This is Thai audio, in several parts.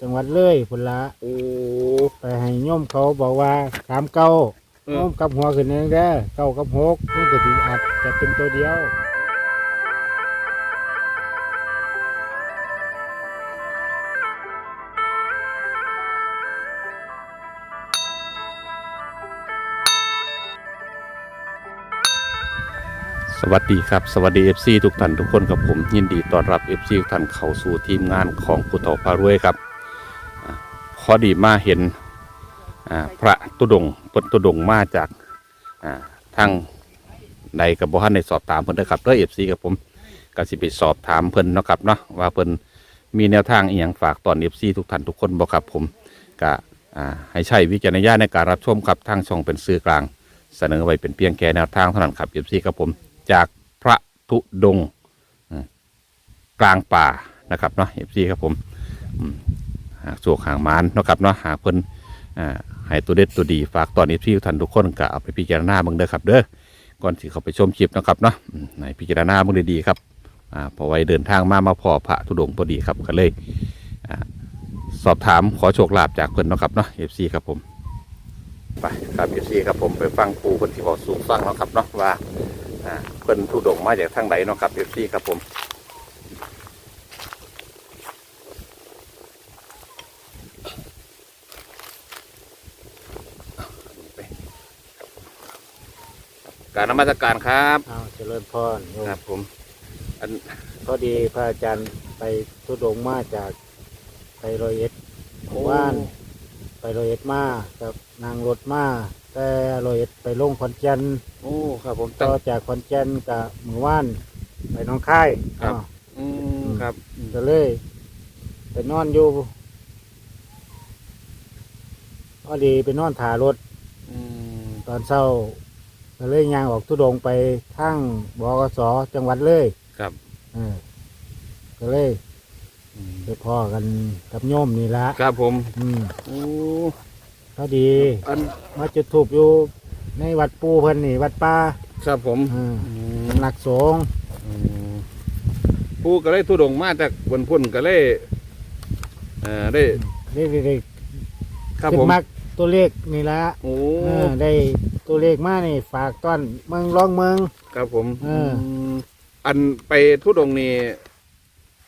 จังหวัดเลยพุ่นละโอ้ไปให้โยมเขาบอกว่าสามเก้าเอโยอมกับหัวขึ้นเองเด้อเก้ากับหกมันก็สิอาจจะเป็นตัวเดียว สวัสดีครับ สวัสดี FC ทุกท่านทุกคนกับผม ยินดีต้อนรับ FC ทุกท่านเข้าสู่ทีมงานของผู้เฒ่าพารวยครับอ่าพ อดีมาเห็นพระตุดงเพิ่นตุดงมาจากทางใดกับบ่ทันได้สอบถามเพิ่นเด้อครับเด้อ FC กับผมก็สิไปสอบถามเพิ่นนะครับเนาะว่าเพิ่นมีแนวทางอีหยังฝากตอน FC ทุกท่านทุกคนบ่ครับผมก็ให้ใช้วิจารณญาณในการรับชมครับทางช่องเป็นสื่อกลาง เสนอไว้เป็นเพียงแค่แนวทางเท่านั้นครับ FC กับผมจากพระธุดงกลางป่านะครับเนาะ FC ครับผม หากสวกหางมานนะครับเนาะหากเพิ่นอ่าให้ตัวเด็ดตัวดีฝากตอน FC ทุกท่านทุกคนก็เอาไปพิจารณาเบิ่งเด้อครับเด้อก่อนที่เขาไปชมคลิปนะครับเนาะให้พิจารณาเบิ่งดีๆครับอ่าพอไว้เดินทางมามาพอพระธุดงพอดีครับก็เลยอ่าสอบถามขอโชคลาภจากเพิ่นนะครับเนาะ FC ครับผมไปครับพี่ซีครับผมไปฟังครูคนที่บอกสูงฟังนะครับเนาะว่าอ่าเพิ่นทุดงมาจากทางไหนนะครับพี่ซีครับผม การนมัสการครับเอาเจริญพรโยมครับผม อันพอดีพระอาจารย์ไปทุดงค์มาจากไปรอยเอ็ดหมู่บ้าน ไปรอยเอ็ดมากับนางรถมาแต่รอยเอ็ดไปลงขอนแก่นโอ้ครับผมต่ตั้งอจากขอนแก่นกับหมู่บ้าน ไปหน้องค่ายครับ อ้าวอืมครับก็เลยไปนอนอยู่พอดีไปนอนถารถอืมตอนเช้า ก็เลยย่างออกทุดงค์ไปทางบกสจังหวัดเลยครับ เออก็เลยอืมไปพ่อกันกับโยมนี่ละครับผมอืมโอ้พอดีอันมาจุดถูกอยู่ในวัดปูเพิ่นนี่ วัดป่าครับผมเอออืมหลักสงฆ์อืมผู้ก็เลยทุดงมาจากบนพุ่นก็เลยเอ่อได้ได้ได้ได้ครับขึ้ผนมมักตัวเลขนี่ละโอ้เออได้ ตัวเลขมานี่ฝากต้อนเมืองร้องเมือง ครับผมเอออื มอันไปทุดงนี่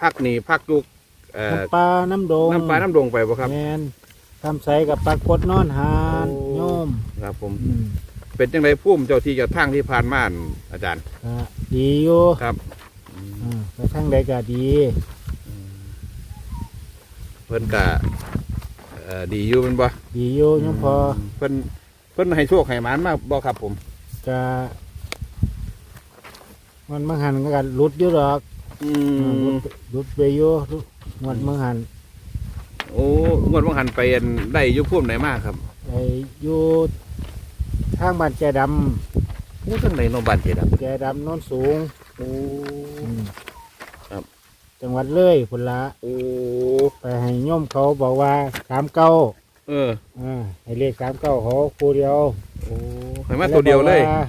พักนี่พักยุกเอ่อน้ำปลาน้ำโดงน้ำปลาน้ำดงไปบ่ครับ แมนทำใสกับปลากดนอนหานโอ้ โยมครับ ผม อืมเป็นจังไรพุ่มเจ้าที่เจ้าทางที่ผ่านมาอั่นอาจารย์ก็ดีอยู่ครับเออไปทางใดก็ดี เพิ่นกะเอ่อดีอยู่เป็นบ่ดีอยู่โยมพอเพิ่นเพิ่นให้โชคให้หมานมาบ่ครับผมจะมันมังหันก็กันรุดอยู่หรอกอืเออมรุดรุดไปอยู่รุดงวดมังหันโอ้งวดวังหันไปอันได้อยู่พุ่มไหนมากครับไอ้อยู่ทางบ้านแจดโอ้ทั้งไหนโนบ้านเจดับำแจดำโน้นสูงโอ้อืมครับ จังหวัดเลยพุ่นละโอ้ไปให้โยมเขาบอกว่าสามเก้า เอออ่าให้เลขสามเก้าเขาครูเดียวโอ้ให้มาตัวเดียวเลยแบอกา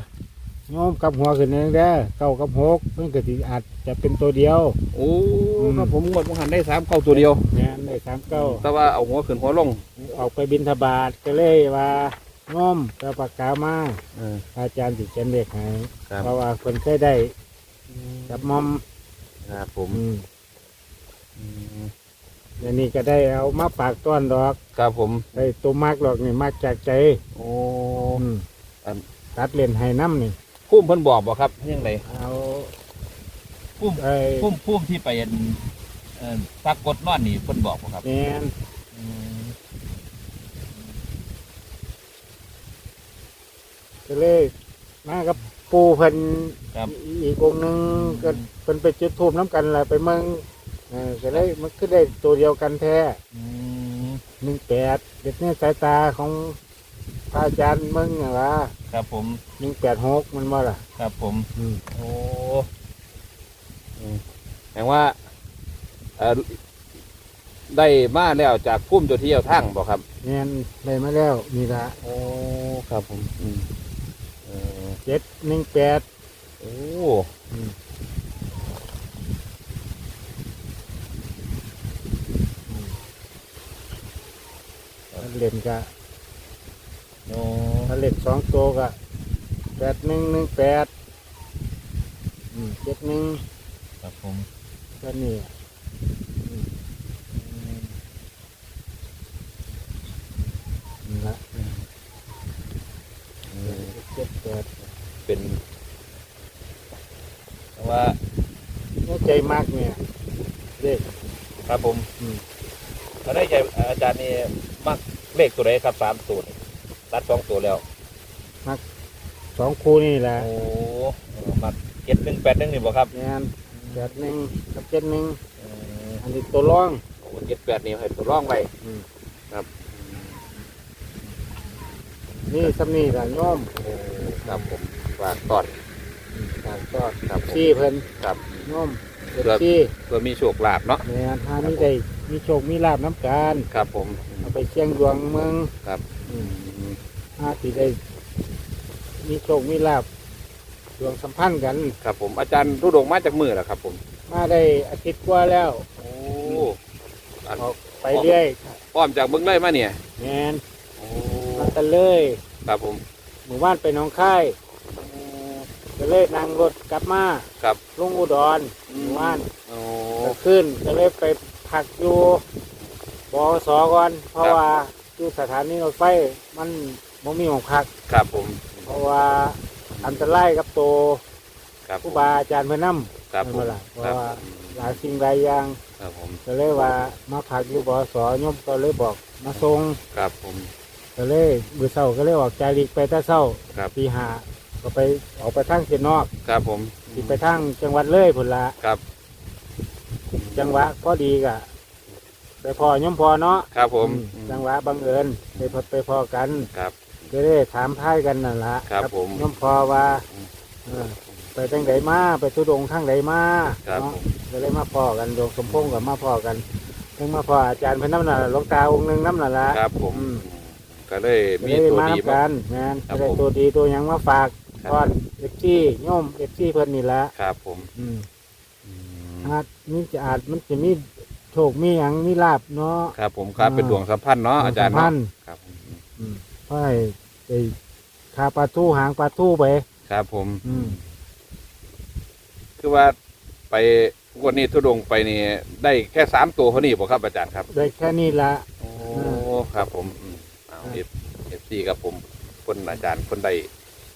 โยมกับหัวขึ้นเองเด้อเก้ากับหกเพิ่นก็สิอาจจะเป็นตัวเดียว โอ้อืม ครับผมงวดวังหันได้สามเข้าตัวเดียว แม่นได้สามเก้า แต่ว่าเอาหัวขึ้นหัวลงออกไปบินทบาทก็เลยว่าโยมกับปากกามาเออ อาจารย์สิเขียนเลขให้ครับ เพราะว่าคนเคยได้กับมอมครับผมอืม อืมเดี๋ยวนี้ก็ได้เอามาปากต้อนดอกครับผมได้ตัวมากดอกนี่มากจากใจโอ้ อืมอัน ตัดเล่นให้น้ำนี่ พุ่มเพิ่นบอกบ่ครับยังไงเอาพุ่มไอ้พุ่มพุ่มที่ไปอันเอ่อปรากฏนอนนี่เพิ่นบอกบ่ครับแมนอืมก็เลยมากับปูเพิ่นครับอีกองค์หนึงก็เพิ่นไปจุดทูบน้ำกันแหละไปเมือง เออก็เลยมันก็ได้ตัวเดียวกันแท้อืมหนึ่งแปดเด็ดเนี่ยสายตาของพระอาจารย์เมืองน่ะว่าครับผมหนึ่งแปดหกมันว่าล่ะ ครับผม อืม โอ้แปลว่าเอ่อได้มาแล้วจากพุ่มเจ้าที่เจ้าทางบ่ครับ แมนได้มาแล้วนี่ละโอ้ครับผมอืมเออเจ็ดหนึ่งแปดโอ้ก เล่นก็โอ้ถ้าเล่นสองตัวก็แปดหนึ่งหนึ่งแปดอืมเจ็ดหนึ่งครับผมแค่นี้อะอืมนี่ละอืมอืมเจ็ดแปดเป็นแต่ว่าหัวใจมากเนี่ยเด็กครับผมอืมถ้าได้ใจอาจารย์นี่มัก เลขตัวไหนครับสามตัวนี่ตัดสองตัวแล้ว สองคู่นี่แหละโอ้มักเจ็ดหนึ่งแปดหนึ่งนี่บ่ครับงานแปดหนึ่งกับเจ็ดหนึ่งอืมอันนี้ตัวร่อง โอ้เจ็ดแปดนี่ให้ตัวร่องไว้อืมครับนี่สำนีละโน้มโอ้ครับผมฝากตอนตากก็ครับผมซี่เพิ่นครับโน้มเจ็ดครับ ซี่เพื่อมีโชคลาภเนาะแม่นถ้ามีได้มีโชคมีลาบน้ำการครับผมเอา ไปเชียงดวงเมืองครับอืมถ้าที่ได้มีโชคมีลาบดวงสัมพันธ์กัน ครับผมอาจารย์ทุดงค์มาจากมือแล้วครับ ผม มาได้อาทิตย์กว่าแล้ว โอ้อันออกไปเรื่อยอ้อมจากเมืองเลยมาเนี่ยแม่นโอ้มากันเลย ครับผม หมู่บ้านไปหน้องค่ายก็เลยนั่งรถกลับมาครับลงอุดรหมู่บ้านโอ้ก็ขึ้นก็เลยไปพักอยู่ บสก่อนเพราะครับว่าอยู่สถานีรถไฟมันไม่มีของพัก ครับผม เพราะว่าอันตรายกับตัวครับผู้บาอาจารย์เพื่อนนครับผมไม่เป็นไรเพราะครับว่าำหลายสิ่งหลายอย่างครับผมก็เลยว่ามาพักอยู่บสโยมก็เลยบอกมาส่งครับผมก็เลยมือเศร้าก็เลยออกใจลีกไปแต่เศร้าครับตีห้าก็ไปออกไปทางเชียนนอกครับผมที่ไปทางจังหวัดเลยพุ่นละครับ จังหวะพอดีกะ ไปพอย่อมพอเนาะครับผมอืมจังหวะบังเอิญไปพบไปพอกันครับ ก็ได้ถามท้ายกันนั่นละครับผมย่อมพอว่าอืมเออไปทางไหนมาไปทุดงทางไหนมาครับเนาะผม ก็เลยมาพอกันดวงสมพงษ์กับมาพอกันเพิ่งมาพออาจารย์เพิ่นน้ำหนักหลวงตาองค์หนึ่งน้ำหนักละ ครับผม อืม ก็เลยก็มีเลยตัวมาดีนำมา กันแมนครับก็ได้ผม ตัวดีตัวหยังมาฝากครับก่อนเอฟซีโยมเอฟซีเพิ่นนี่ละครับผมอืมอืมอาจนี่จะอาจมันจะมี โชคมีหยังมีลาบเนาะ ครับผมครับเป็นดวงสัมพันธ์เนาะอาจารย์พัเนาะนครับผมอืมเพราะให้ไอ้คาปลาทูหางปลาทูไป ครับผม อืม คือว่าไปวันนี้ทุดงค์ไปนี่ได้แค่สามตัวเท่านี้บ่ครับอาจารย์ครับ ได้แค่นี้ละ โอ้ครับผมอืมเอาเอฟเอฟซีครับผมคนอาจารย์คนใด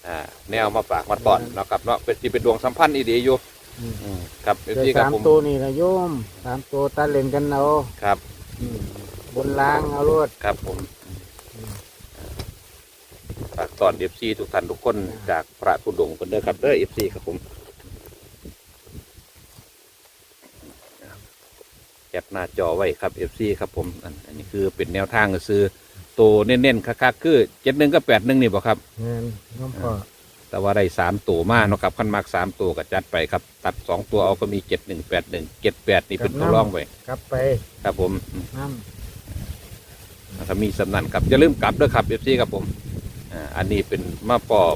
อ่าแนวมาฝากมาตอนเนาะครับเนาะเป็นที่เป็นดวงสัมพันธ์อีดีอยู่ อืมอืมครับเอฟได้ซีครับสามผมตัวนี่ละโยมสามตัวตัดเล่นกันเอาครับ อืมบนล้างเอารวด ครับผมอืม ฝากตอนเอฟซีทุกท่านทุกคนจากพระทุดงค์คนเด้อครับเด้อเอฟซีครับผมแคปหน้าจอไว้ครับเอฟซีครับผมอันอันนี้คือเป็นแนวทางก็คือตัวเน้นๆคักๆคือเจ็ดหนึ่งก็แปดหนึ่งนี่บ่ครับแม่นน้องพ่อ แต่ว่าได้สามตัวมาเนาะครับขั้นมากสามตัวก็จัดไปครับ ตัดสองตัวเอาก็มีเจ็ดหนึ่งแปดหนึ่งเจ็ดแปดนี่เป็นตัวร่องไว้กลับไปครับผมอืมน้ถ้ามีสำนันครับอย่าลืมกลับด้วยครับเอฟซีครับผมอ่าอันนี้เป็นมาปอบ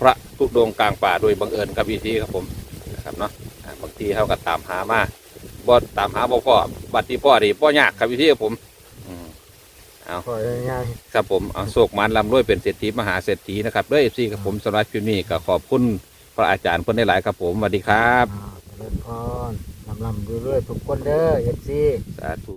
พระทุดงค์กลางป่าโดยบังเอิญครับพี่ซีครับผมนะครับเนาะอ่าบางทีเขาก็ตามหามาบ่ตามหาบ่พ่อบัดที่พ่อดีพ่อยากครับพี่ซีครับผมอืม เอาำพ่อง่ายครับผมเอาโศกมันลำด้วยเป็นเศรษฐีมหาเศรษฐีนะครับด้วยเอฟซีครับผมสำหรับคลิปนี้ก็ขอบคุณพระอาจารย์คนได้หลายๆครับผมสวัสดีครับๆอ่าเจริญพรลำลำๆเรื่อยๆทุกคนเด้อเอฟซีสาธุ